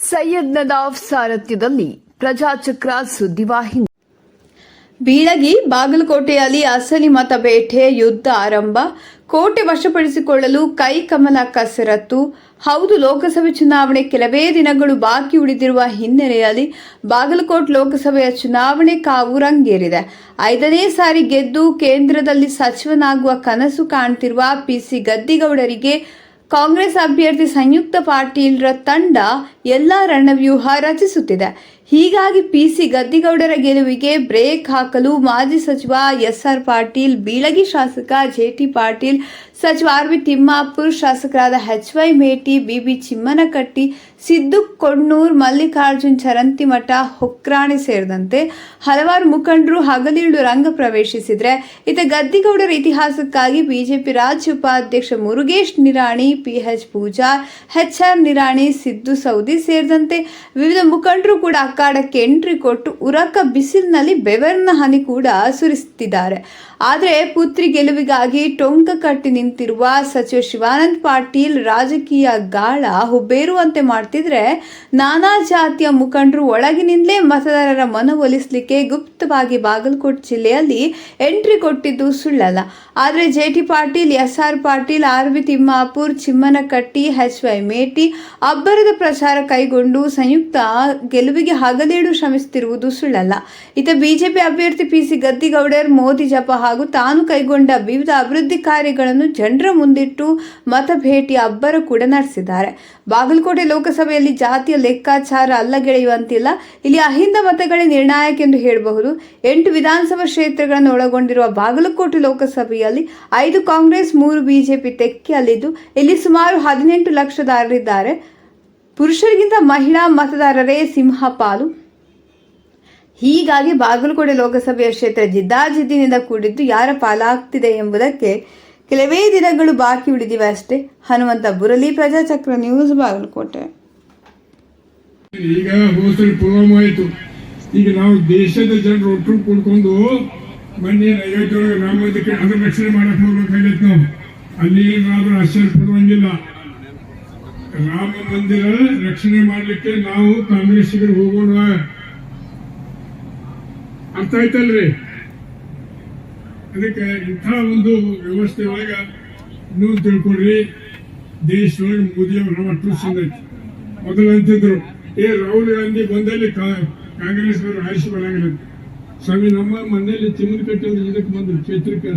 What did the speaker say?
ಯಜ್ಞದ ಸಾರಥ್ಯದಲ್ಲಿ ಪ್ರಜಾಚಕ್ರ ಸುದ್ದಿವಾಹಿನಿ ಬೀಳಗಿ ಬಾಗಲಕೋಟೆಯಲ್ಲಿ ಅಸಲಿ ಮತಬೇಟೆ ಯುದ್ಧ ಆರಂಭ. ಕೋಟೆ ವಶಪಡಿಸಿಕೊಳ್ಳಲು ಕೈಕಮಲ ಕಸರತ್ತು. ಹೌದು, ಲೋಕಸಭೆ ಚುನಾವಣೆ ಕೆಲವೇ ದಿನಗಳು ಬಾಕಿ ಉಳಿದಿರುವ ಹಿನ್ನೆಲೆಯಲ್ಲಿ ಬಾಗಲಕೋಟ್ ಲೋಕಸಭೆಯ ಚುನಾವಣೆ ಕಾವು ರಂಗೇರಿದೆ. ಐದನೇ ಸಾರಿ ಗೆದ್ದು ಕೇಂದ್ರದಲ್ಲಿ ಸಚಿವನಾಗುವ ಕನಸು ಕಾಣ್ತಿರುವ ಪಿಸಿ ಗದ್ದಿಗೌಡರಿಗೆ ಕಾಂಗ್ರೆಸ್ ಅಭ್ಯರ್ಥಿ ಸಂಯುಕ್ತ ಪಾಟೀಲ್ರ ತಂಡ ಎಲ್ಲ ರಣವ್ಯೂಹ ರಚಿಸುತ್ತಿದೆ. ಹೀಗಾಗಿ ಪಿ ಸಿ ಗದ್ದಿಗೌಡರ ಗೆಲುವಿಗೆ ಬ್ರೇಕ್ ಹಾಕಲು ಮಾಜಿ ಸಚಿವ ಎಸ್ ಆರ್ ಪಾಟೀಲ್, ಬೀಳಗಿ ಶಾಸಕ ಜೆ ಟಿ ಪಾಟೀಲ್, ಸಚಿವ ಆರ್ ವಿ ತಿಮ್ಮಾಪುರ್, ಶಾಸಕರಾದ H Y Meti, B B Chimmanakatti, Siddu Konnur, Mallikarjun Charantimath, Hokrani ಸೇರಿದಂತೆ ಹಲವಾರು ಮುಖಂಡರು ಹಗಲಿಳು ರಂಗ ಪ್ರವೇಶಿಸಿದರೆ ಇತ ಗದ್ದಿಗೌಡರ ಇತಿಹಾಸಕ್ಕಾಗಿ ಬಿಜೆಪಿ ರಾಜ್ಯ ಉಪಾಧ್ಯಕ್ಷ ಮುರುಗೇಶ್ ನಿರಾಣಿ ಪಿಎಚ್ ಪೂಜಾರ್ ಎಚ್ಆರ್ ನಿರಾಣಿ, ಸಿದ್ದು ಸೌದಿ ಸೇರಿದಂತೆ ವಿವಿಧ ಮುಖಂಡರು ಕೂಡ ಅಖಾಡಕ್ಕೆ ಎಂಟ್ರಿ ಕೊಟ್ಟು ಉರಕ ಬಿಸಿಲಿನಲ್ಲಿ ಬೆವರಿನ ಹನಿ ಕೂಡ ಸುರಿಸುತ್ತಿದ್ದಾರೆ. ಆದರೆ ಪುತ್ರಿ ಗೆಲುವಿಗಾಗಿ ಟೊಂಕ ಕಟ್ಟಿ ನಿಂತಿರುವ ಸಚಿವ ಶಿವಾನಂದ್ ಪಾಟೀಲ್ ರಾಜಕೀಯ ಗಾಳ ಹುಬ್ಬೇರುವಂತೆ ಮಾಡ್ತಿದ್ರೆ ನಾನಾ ಜಾತಿಯ ಮುಖಂಡರು ಒಳಗಿನಿಂದಲೇ ಮತದಾರರ ಮನವೊಲಿಸಲಿಕ್ಕೆ ಗುಪ್ತವಾಗಿ ಬಾಗಲಕೋಟೆ ಜಿಲ್ಲೆಯಲ್ಲಿ ಎಂಟ್ರಿ ಕೊಟ್ಟಿದ್ದು ಸುಳ್ಳಲ್ಲ. ಆದರೆ J T Patil, S R Patil, R V Timmapur Chimmanakatti H Y Meti ಅಬ್ಬರದ ಪ್ರಚಾರ ಕೈಗೊಂಡು ಸಂಯುಕ್ತ ಗೆಲುವಿಗೆ ಹಗಲೇಡು ಶ್ರಮಿಸುತ್ತಿರುವುದು ಸುಳ್ಳಲ್ಲ. ಇತ ಬಿಜೆಪಿ ಅಭ್ಯರ್ಥಿ ಪಿ ಸಿ ಗದ್ದಿಗೌಡರ್ ಮೋದಿ ಜಪ ಹಾಗೂ ತಾನು ಕೈಗೊಂಡ ವಿವಿಧ ಅಭಿವೃದ್ಧಿ ಕಾರ್ಯಗಳನ್ನು ಜನರ ಮುಂದಿಟ್ಟು ಮತ ಭೇಟಿ ಅಬ್ಬರ ಕೂಡ ನಡೆಸಿದ್ದಾರೆ. ಬಾಗಲಕೋಟೆ ಲೋಕಸಭೆಯಲ್ಲಿ ಜಾತಿಯ ಲೆಕ್ಕಾಚಾರ ಅಲ್ಲಗೆಳೆಯುವಂತಿಲ್ಲ ಇಲ್ಲಿ ಅಹಿಂದ ಮತಗಳೇ ನಿರ್ಣಾಯಕ ಎಂದು ಹೇಳಬಹುದು. ಎಂಟು ವಿಧಾನಸಭಾ ಕ್ಷೇತ್ರಗಳನ್ನು ಒಳಗೊಂಡಿರುವ ಬಾಗಲಕೋಟೆ ಲೋಕಸಭೆಯಲ್ಲಿ ಐದು ಕಾಂಗ್ರೆಸ್, ಮೂರು ಬಿಜೆಪಿ ತೆಕ್ಕಿಯಲ್ಲಿದ್ದು, ಇಲ್ಲಿ ಸುಮಾರು ಹದಿನೆಂಟು ಲಕ್ಷದಾರರಿದ್ದಾರೆ ಪುರುಷರಿಗಿಂತ ಮಹಿಳಾ ಮತದಾರರೇ ಸಿಂಹ ಪಾಲು. ಹೀಗಾಗಿ ಬಾಗಲಕೋಟೆ ಲೋಕಸಭೆಯ ಕ್ಷೇತ್ರ ಜಿದ್ದಾಜಿದ್ದಿನಿಂದ ಕೂಡಿದ್ದು ಯಾರ ಪಾಲಾಗ್ತಿದೆ ಎಂಬುದಕ್ಕೆ ಕೆಲವೇ ದಿನಗಳು ಬಾಕಿ ಉಳಿದಿವೆ ಅಷ್ಟೇ. ಹನುಮಂತ ಬುರಲಿ ಪ್ರಜಾಚಕ್ರ ನ್ಯೂಸ್ ಬಾಗಲಕೋಟೆ. ಈಗ ಹೋಸಲ್ ಪುಲ್ವಾಮ ಆಯಿತು. ಈಗ ನಾವು ದೇಶದ ಜನರು ಒಟ್ಟು ಕೂಡ್ಕೊಂಡು ಮೊನ್ನೆ ಐವತ್ತೊಳಗೆ ರಾಮ ರಕ್ಷಣೆ ಮಾಡಕ್ಕೆ ಹೋಗ್ಬೇಕಾಗೈತೆ ನಾವು ಅಲ್ಲಿ ನಾವು ಆಶ್ಚರ್ಯ ಪಡುವಂಗಿಲ್ಲ ರಾಮ ಮಂದಿರ ರಕ್ಷಣೆ ಮಾಡಲಿಕ್ಕೆ ನಾವು ಕಾಂಗ್ರೆಸ್ಸಿಗೆ ಹೋಗೋಣ. ಅರ್ಥ ಆಯ್ತಲ್ರಿ? ಅದಕ್ಕೆ ಇಂಥ ಒಂದು ವ್ಯವಸ್ಥೆ ಒಳಗ ನೀವು ತಿಳ್ಕೊಡ್ರಿ ದೇಶದೊಳಗೆ ಮೋದಿಯವರು ಒಟ್ಟು ಸಂಗತಿ. ಮೊದಲು ಅಂತಿದ್ರು, ಏ, ರಾಹುಲ್ ಗಾಂಧಿ ಬಂದಲ್ಲಿ ಕಾಂಗ್ರೆಸ್ ಅವರು ಆಯ್ಸಿ ಬರಂಗಿಲ್ಲ ಸ್ವಾಮಿ, ನಮ್ಮ ಮನೆಯಲ್ಲಿ ತಿಮ್ಮನ ಕಟ್ಟಿ ಇದಕ್ಕೆ ಬಂದ್ರು ಕಟ್ಟಿ.